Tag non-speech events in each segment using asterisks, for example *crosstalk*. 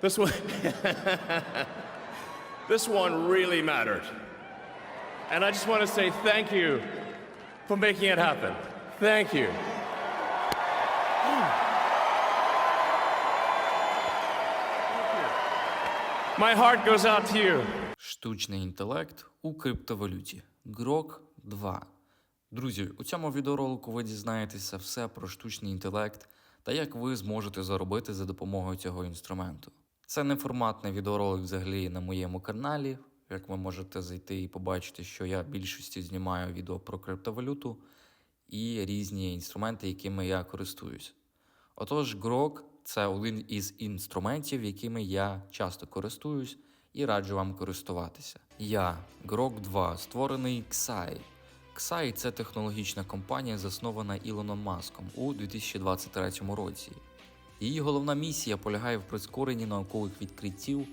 This one, *laughs* this one really mattered. And I just want to say thank you for making it happen. Thank you. My heart goes out to you. Штучний інтелект у криптовалюті. Grok 2. Друзі, у цьому відеоролику ви дізнаєтеся все про штучний інтелект та як ви зможете заробити за допомогою цього інструменту. Це не форматний відеоролик взагалі на моєму каналі. Як ви можете зайти і побачити, що я більшості знімаю відео про криптовалюту і різні інструменти, якими я користуюсь. Отож, Grok – це один із інструментів, якими я часто користуюсь і раджу вам користуватися. Я, Grok 2, створений Xai. Xai – це технологічна компанія, заснована Ілоном Маском у 2023 році. Її головна місія полягає в прискоренні наукових відкриттів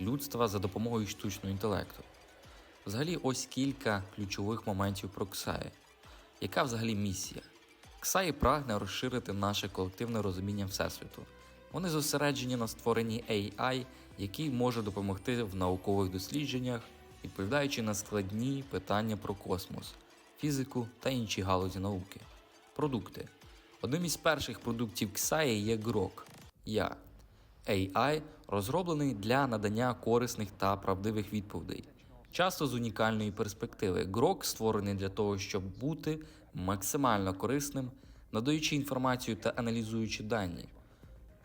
людства за допомогою штучного інтелекту. Взагалі, ось кілька ключових моментів про Xai. Яка взагалі місія? Ксаї прагне розширити наше колективне розуміння Всесвіту. Вони зосереджені на створенні AI, який може допомогти в наукових дослідженнях, відповідаючи на складні питання про космос, фізику та інші галузі науки. Продукти. Одним із перших продуктів Ксаї є Grok. Я. AI розроблений для надання корисних та правдивих відповідей, часто з унікальної перспективи. Grok створений для того, щоб бути максимально корисним, надаючи інформацію та аналізуючи дані.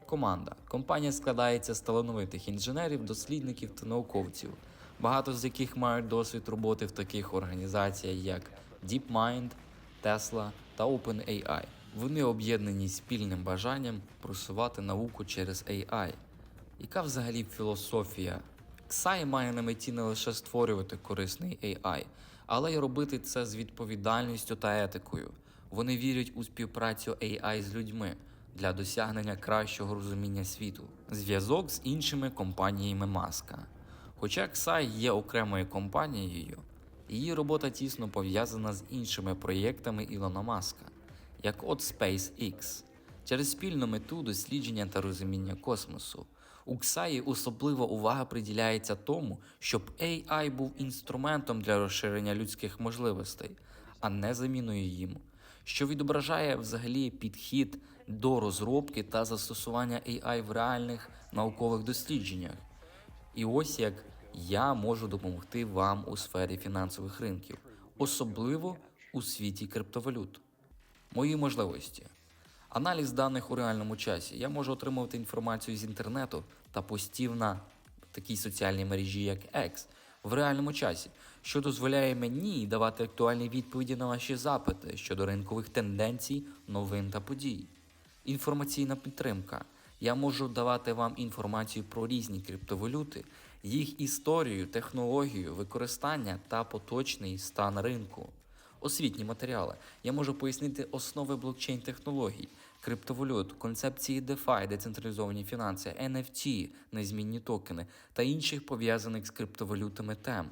Команда. Компанія складається з талановитих інженерів, дослідників та науковців, багато з яких мають досвід роботи в таких організаціях, як DeepMind, Tesla та OpenAI. Вони об'єднані спільним бажанням просувати науку через AI. Яка взагалі філософія? Xai має на меті не лише створювати корисний AI, але й робити це з відповідальністю та етикою. Вони вірять у співпрацю AI з людьми для досягнення кращого розуміння світу, зв'язок з іншими компаніями Маска. Хоча Xai є окремою компанією, її робота тісно пов'язана з іншими проєктами Ілона Маска, як от SpaceX, через спільну мету дослідження та розуміння космосу. У Ксаї особлива увага приділяється тому, щоб AI був інструментом для розширення людських можливостей, а не заміною їм, що відображає взагалі підхід до розробки та застосування AI в реальних наукових дослідженнях. І ось як я можу допомогти вам у сфері фінансових ринків, особливо у світі криптовалют. Мої можливості. Аналіз даних у реальному часі. Я можу отримувати інформацію з інтернету та постів на такій соціальній мережі, як X, в реальному часі, що дозволяє мені давати актуальні відповіді на ваші запити щодо ринкових тенденцій, новин та подій. Інформаційна підтримка. Я можу давати вам інформацію про різні криптовалюти, їх історію, технологію, використання та поточний стан ринку. Освітні матеріали. Я можу пояснити основи блокчейн технологій, криптовалют, концепції DeFi, децентралізовані фінанси, NFT, незмінні токени та інших пов'язаних з криптовалютами тем.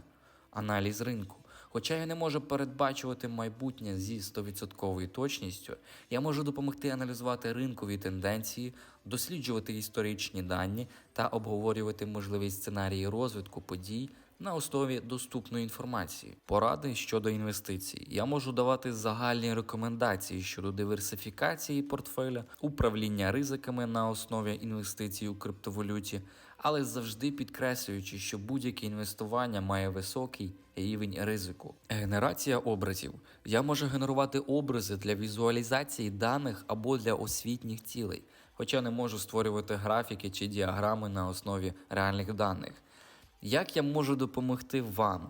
Аналіз ринку. Хоча я не можу передбачувати майбутнє зі 100% точністю, я можу допомогти аналізувати ринкові тенденції, досліджувати історичні дані та обговорювати можливі сценарії розвитку подій на основі доступної інформації. Поради щодо інвестицій. Я можу давати загальні рекомендації щодо диверсифікації портфеля, управління ризиками на основі інвестицій у криптовалюті, але завжди підкреслюючи, що будь-яке інвестування має високий рівень ризику. Генерація образів. Я можу генерувати образи для візуалізації даних або для освітніх цілей, хоча не можу створювати графіки чи діаграми на основі реальних даних. Як я можу допомогти вам?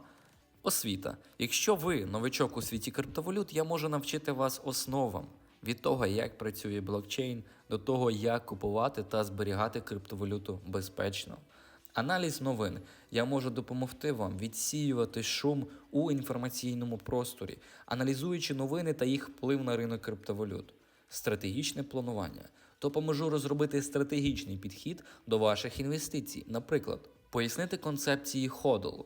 Освіта. Якщо ви новичок у світі криптовалют, я можу навчити вас основам від того, як працює блокчейн, до того, як купувати та зберігати криптовалюту безпечно. Аналіз новин. Я можу допомогти вам відсіювати шум у інформаційному просторі, аналізуючи новини та їх вплив на ринок криптовалют. Стратегічне планування. Допоможу розробити стратегічний підхід до ваших інвестицій, наприклад, пояснити концепції ходл,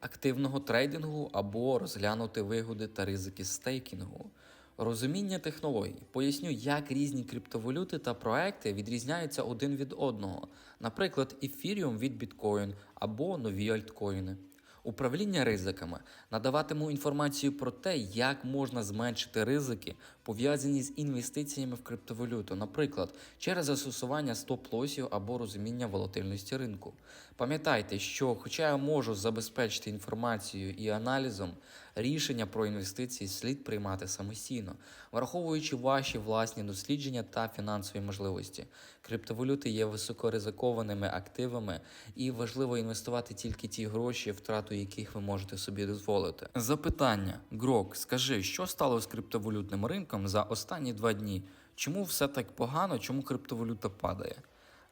активного трейдингу або розглянути вигоди та ризики стейкінгу, Розуміння технологій. Поясню, як різні криптовалюти та проекти відрізняються один від одного. Наприклад, Ethereum від біткоін або нові альткоїни. Управління ризиками надаватиму інформацію про те, як можна зменшити ризики, пов'язані з інвестиціями в криптовалюту, наприклад, через застосування стоп-лосів або розуміння волатильності ринку. Пам'ятайте, що, хоча я можу забезпечити інформацією і аналізом, рішення про інвестиції слід приймати самостійно, враховуючи ваші власні дослідження та фінансові можливості. Криптовалюти є високоризикованими активами, і важливо інвестувати тільки ті гроші, втрату яких ви можете собі дозволити. Запитання: Грок, скажи, що стало з криптовалютним ринком за останні два дні? Чому все так погано? Чому криптовалюта падає?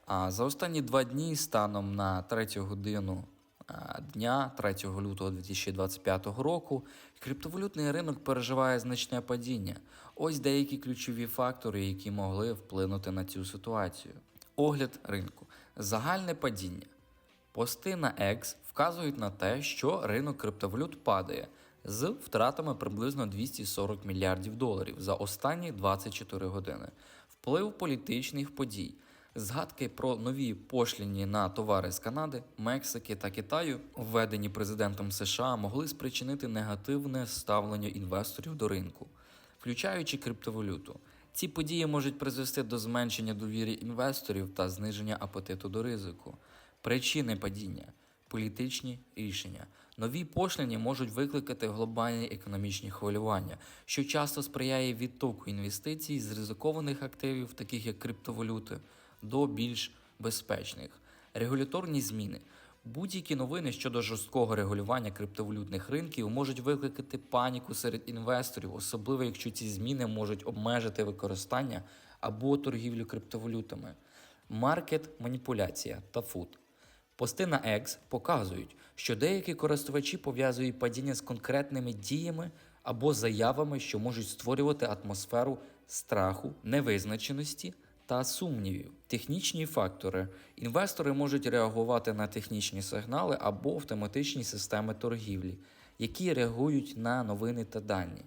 А за останні два дні, станом на третю годину дня, 3 лютого 2025 року, криптовалютний ринок переживає значне падіння. Ось деякі ключові фактори, які могли вплинути на цю ситуацію. Огляд ринку. Загальне падіння. Пости на X вказують на те, що ринок криптовалют падає з втратами приблизно 240 мільярдів доларів за останні 24 години. Вплив політичних подій. Згадки про нові пошліні на товари з Канади, Мексики та Китаю, введені президентом США, могли спричинити негативне ставлення інвесторів до ринку, включаючи криптовалюту. Ці події можуть призвести до зменшення довіри інвесторів та зниження апетиту до ризику. Причини падіння політичні рішення. Нові пошліні можуть викликати глобальні економічні хвилювання, що часто сприяє відтоку інвестицій з ризикованих активів, таких як криптовалюти, до більш безпечних. Регуляторні зміни. Будь-які новини щодо жорсткого регулювання криптовалютних ринків можуть викликати паніку серед інвесторів, особливо якщо ці зміни можуть обмежити використання або торгівлю криптовалютами. Маркет маніпуляція та фуд. Пости на X показують, що деякі користувачі пов'язують падіння з конкретними діями або заявами, що можуть створювати атмосферу страху, невизначеності та сумнівів. Технічні фактори. Інвестори можуть реагувати на технічні сигнали або автоматичні системи торгівлі, які реагують на новини та дані.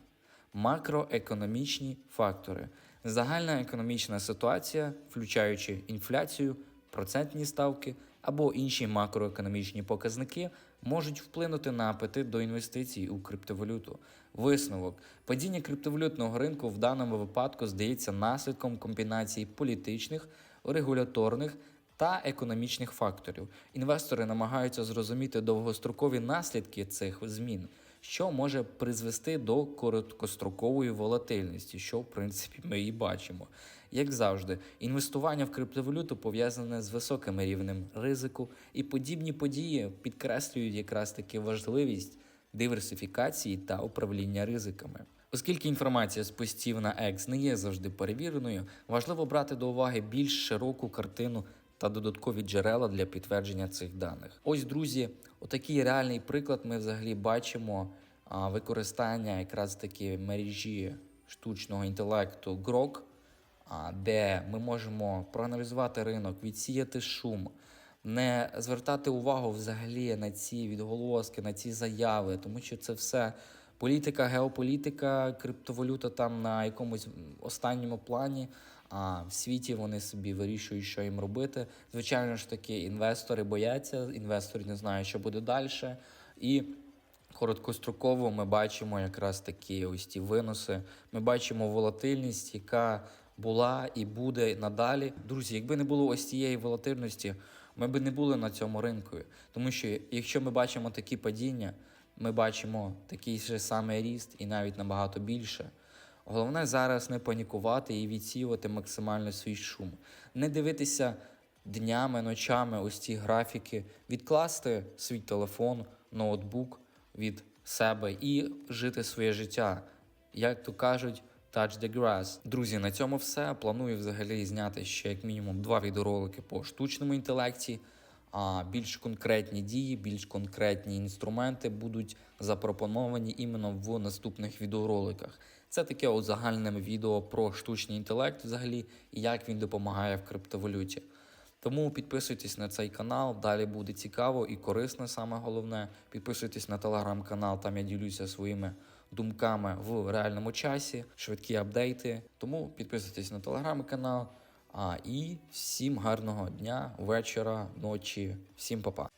Макроекономічні фактори. Загальна економічна ситуація, включаючи інфляцію, процентні ставки або інші макроекономічні показники, можуть вплинути на апетит до інвестицій у криптовалюту. Висновок: падіння криптовалютного ринку в даному випадку здається наслідком комбінації політичних, регуляторних та економічних факторів. Інвестори намагаються зрозуміти довгострокові наслідки цих змін, що може призвести до короткострокової волатильності, що в принципі ми і бачимо. Як завжди, інвестування в криптовалюту пов'язане з високим рівнем ризику, і подібні події підкреслюють якраз таки важливість диверсифікації та управління ризиками. Оскільки інформація з постів на X не є завжди перевіреною, важливо брати до уваги більш широку картину та додаткові джерела для підтвердження цих даних. Ось, друзі, отакий реальний приклад ми взагалі бачимо використання якраз таки мережі штучного інтелекту Grok, де ми можемо проаналізувати ринок, відсіяти шум, не звертати увагу взагалі на ці відголоски, на ці заяви, тому що це все політика, геополітика, криптовалюта там на якомусь останньому плані. А в світі вони собі вирішують, що їм робити. Звичайно ж таки, інвестори бояться, інвестори не знають, що буде далі. І короткостроково ми бачимо якраз такі ось ті виноси. Ми бачимо волатильність, яка була і буде надалі. Друзі, якби не було ось цієї волатильності, ми б не були на цьому ринку. Тому що якщо ми бачимо такі падіння, ми бачимо такий же самий ріст і навіть набагато більше. Головне зараз не панікувати і відсіювати максимально свій шум, не дивитися днями, ночами ось ці графіки, відкласти свій телефон, ноутбук від себе і жити своє життя. Як то кажуть, touch the grass. Друзі, на цьому все. Планую взагалі зняти ще як мінімум два відеоролики по штучному інтелекті. А більш конкретні дії, більш конкретні інструменти будуть запропоновані іменно в наступних відеороликах. Це таке от загальне відео про штучний інтелект, взагалі, і як він допомагає в криптовалюті. Тому підписуйтесь на цей канал, далі буде цікаво і корисно, саме головне. Підписуйтесь на телеграм-канал, там я ділюся своїми думками в реальному часі, швидкі апдейти. Тому підписуйтесь на телеграм-канал. А і всім гарного дня, вечора, ночі, всім па-па.